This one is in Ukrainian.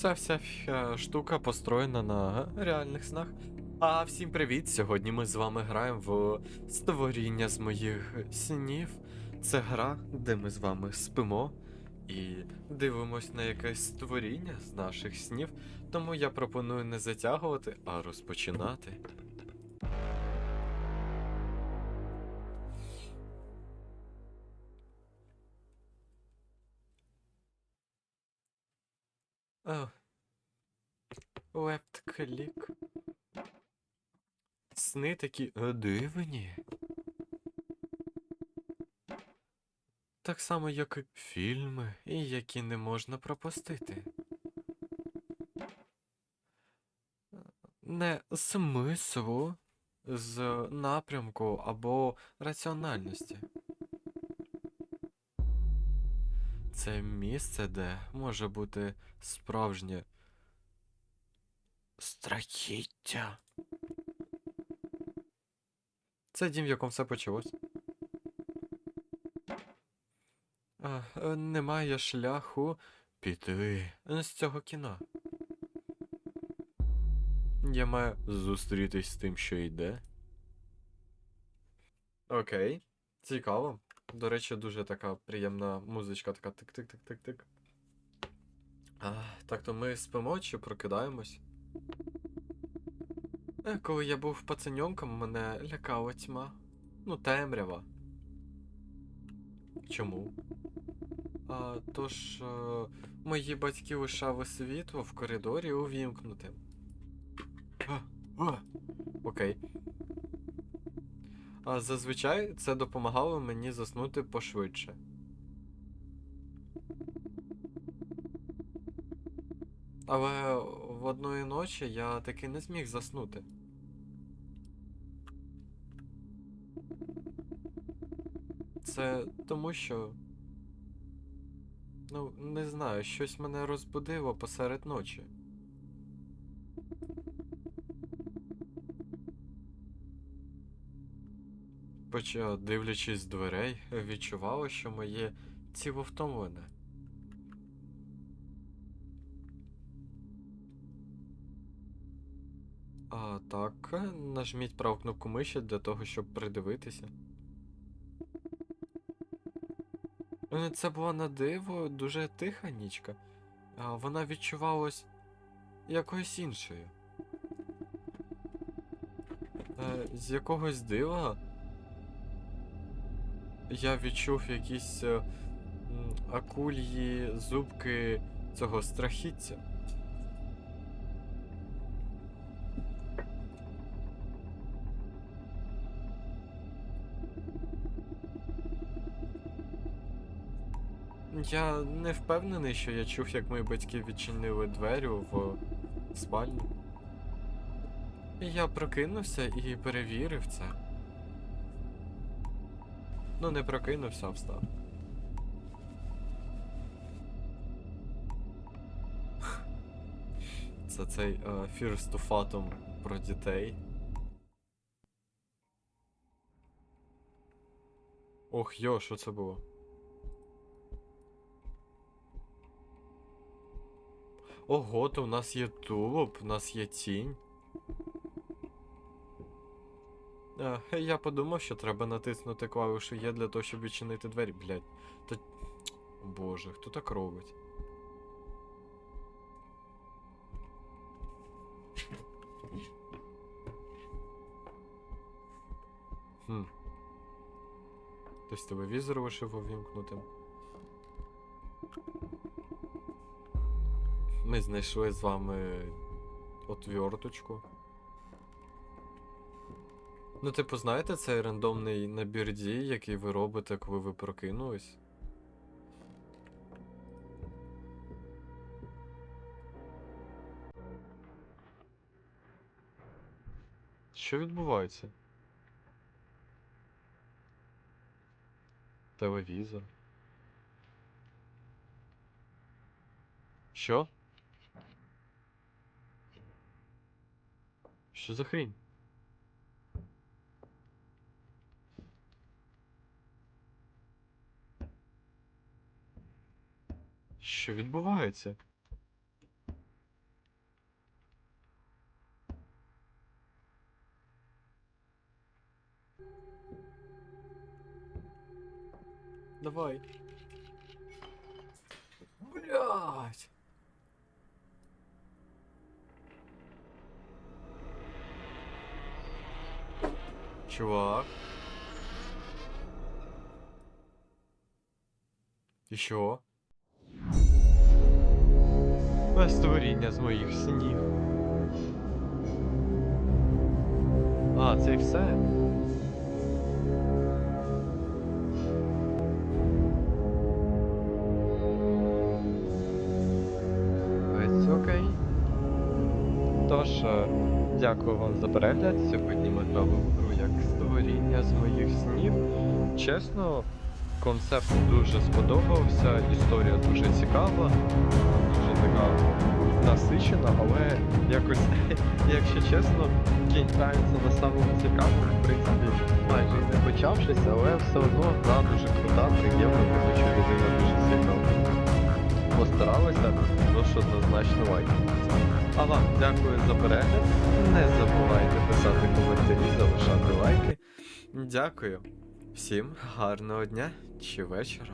Ця вся штука построєна на реальних снах. А всім привіт! Сьогодні ми з вами граємо в створіння з моїх снів. Це гра, де ми з вами спимо і дивимось на якесь створіння з наших снів. Тому я пропоную не затягувати, а розпочинати. О, Left клік. Сни такі е, дивні. Так само, як і фільми, і які не можна пропустити. Не смислу з напрямку або раціональності. Це місце, де може бути справжнє страхіття. Це дім, в якому все почалось. А, е, немає шляху піти з цього кіна. Я маю зустрітись з тим, що йде. Окей, цікаво. До речі, дуже така приємна музичка, така тик-тик-тик-тик-тик. Так то ми спимо чи прокидаємось? Е, Коли я був пацаньомком, мене лякала тьма. Ну, темрява. Чому? А, тож, е, мої батьки лишали світло в коридорі увімкнутим. А, а, окей. А зазвичай це допомагало мені заснути пошвидше. Але в одної ночі я таки не зміг заснути. Це тому що. Ну, не знаю, щось мене розбудило посеред ночі. Хоча, дивлячись з дверей, відчувало, що моє тіло втомлене. А так, нажміть праву кнопку миші для того, щоб придивитися. Е, Це була на диво дуже тиха нічка. Вона відчувалась якоюсь іншою. Е, З якогось дива я відчув якісь е, акульї зубки цього страхіття. Я не впевнений, що я чув, як мої батьки відчинили двері в спальню. Я прокинувся і перевірив це. Ну, не прокинувся, а встав. Це цей е, Fears to про дітей. Ох, йо, що це було? Ого, то у нас є тулуб, у нас є тінь. Е, я подумав, що треба натиснути клавішу Є для того, щоб відчинити двері, блядь. Та... Боже, хто так робить? Хм. Хтось телевізор вишив увімкнутим. Ми знайшли з вами отверточку. Ну, типу, знаєте, цей рандомний набір дій, який ви робите, коли ви прокинулись? Що відбувається? Телевізор. Що? Що за хрень? Що відбувається? Давай. Блять! Чувак. Що? Без створіння з моїх снів. А, це і все. Тож, е, дякую вам за перегляд. Сьогодні ми грали гру як створіння з моїх снів. Чесно, концепт дуже сподобався, історія дуже цікава, дуже така насичена, але якось, якщо чесно, кінчається на самому цікавому, в принципі, майже не почавшись, але все одно гра дуже крута, приємна, тому людина дуже цікава. Постаралися, тож однозначно лайк. А вам дякую за перегляд. Не забувайте писати коментарі, залишати лайки. Дякую. Всім гарного дня чи вечора.